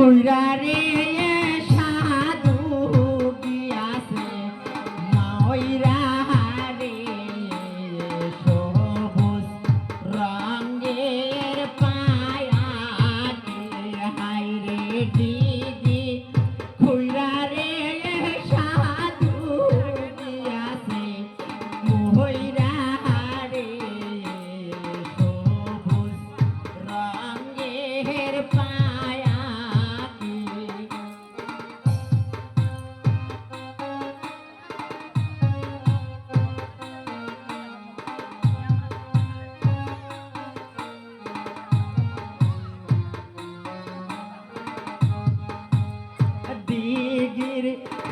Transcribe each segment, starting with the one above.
കുഴറിയ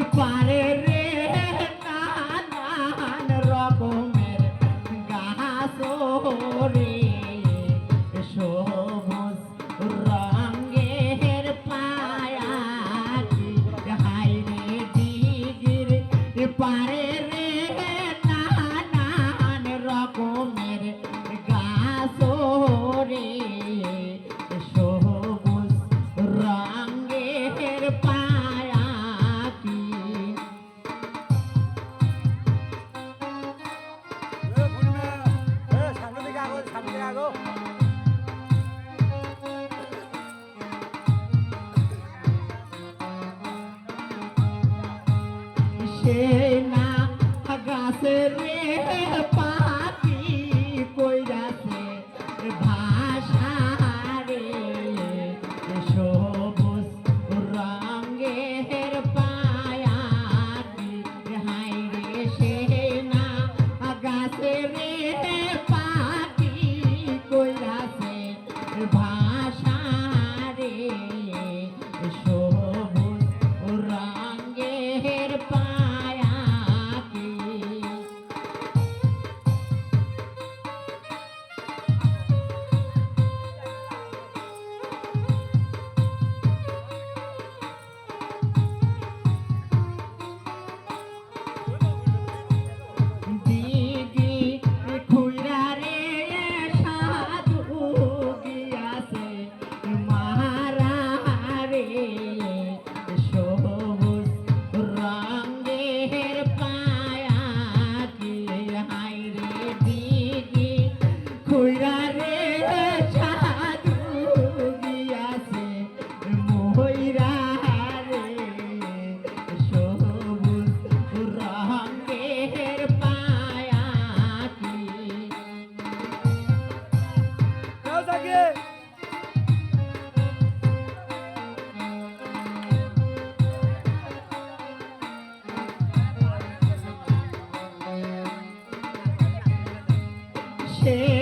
pare re Santiago. Shena, agase re pa. थे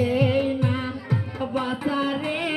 সেই না বাজারে?